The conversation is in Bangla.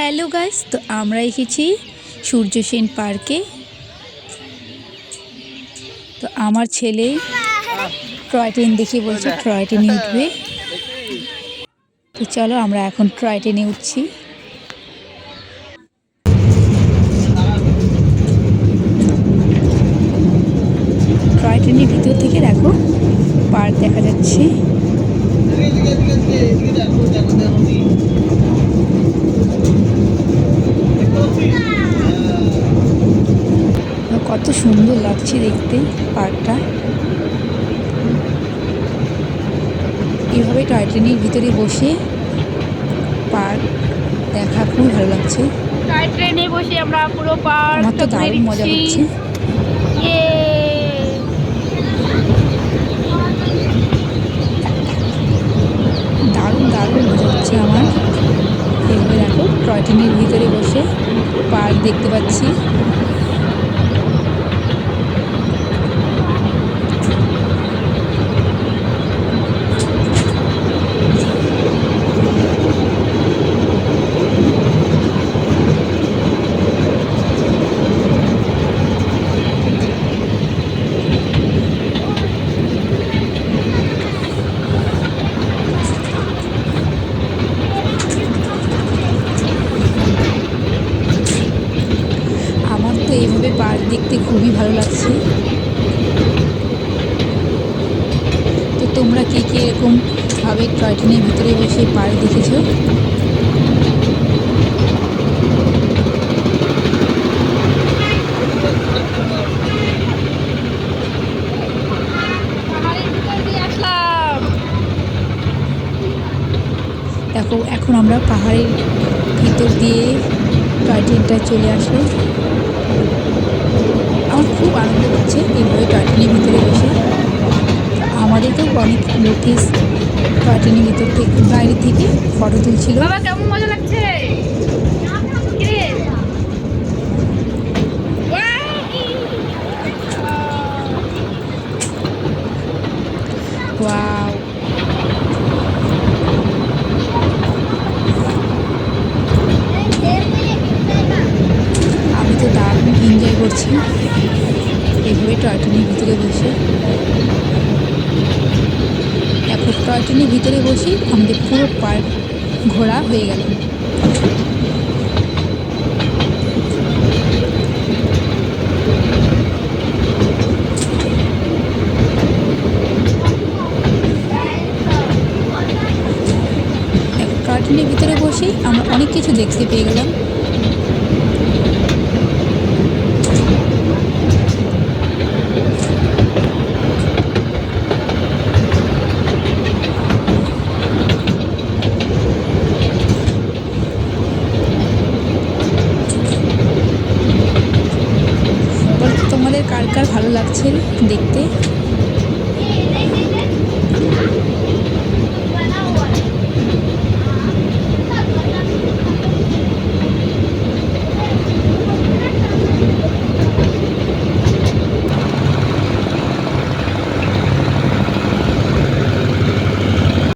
হ্যালো গাইস, তো আমরা এসেছি সূর্য সেন পার্কে। তো আমার ছেলে টয় ট্রেন দেখে বলছে টয় ট্রেনে উঠবে। তো চলো আমরা এখন টয় ট্রেনে উঠছি। টয় ট্রেনের ভিতর থেকে দেখো, পার্ক দেখা যাচ্ছে। কত সুন্দর লাগছে দেখতে পার্কটা। এভাবে টয় ট্রেনের ভিতরে বসে পার্ক দেখা খুব ভালো লাগছে। টয় ট্রেনে বসে আমরা পুরো পার্ক আমার তো দারুণ মজা হচ্ছে দারুণ দারুণ মজা হচ্ছে আমার। এভাবে দেখো টয় ট্রেনের ভিতরে বসে পার্ক দেখতে পাচ্ছি। এইভাবে পার্ক দেখতে খুবই ভালো লাগছে। তো তোমরা কে কে এরকম ভাবে টয় ট্রেনের ভিতরে বসে পার্ক দেখেছ? এখন আমরা পাহাড়ের ভিতর দিয়ে টয় ট্রেনটা চলে আসলো। খুব আনন্দ হচ্ছে এইভাবে টয় ট্রেনের ভিতরে বসে। আমাদেরকেও অনেক টয় ট্রেনের ভিতর থেকে বাইরে থেকে ফটো তুলছিল। কেমন মজা লাগছে? আমি তো দারুণ এনজয় করছি। এভাবে টয় ট্রেনের ভিতরে বসে। এখন টয় ট্রেনের ভিতরে বসে আমাদের পুরো পার্ক ঘোরা হয়ে গেল। এখন টয় ভিতরে বসেই আমরা অনেক কিছু দেখতে পেয়ে গেলাম। কার কার ভালো লাগছে দেখতে?